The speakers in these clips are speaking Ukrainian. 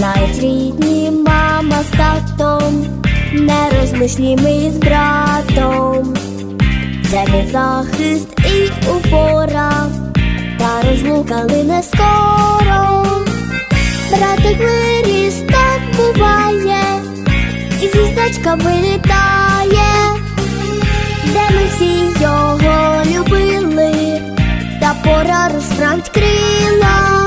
Чекають рідні мама з татом, нерозлучні ми з братом. Це мій захист і опора, та розлука не скоро. Братик виріс, так буває, і звіздочка вилітає, де ми всі його любили, та пора розправить крила,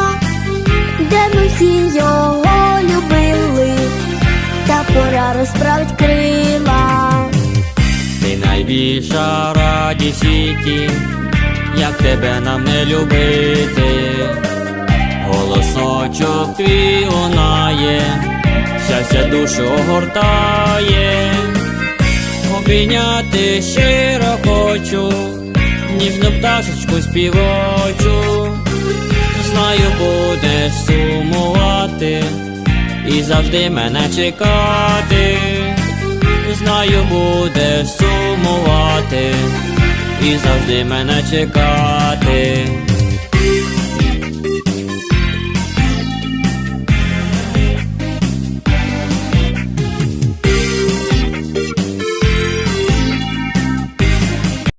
найбільша радість світі, як тебе нам не любити. Голосочок твій лунає, щастя душу огортає, обійняти щиро хочу, ніжну пташечку співочу, знаю, будеш сумувати і завжди мене чекати. Знаю, будеш і завжди мене чекати.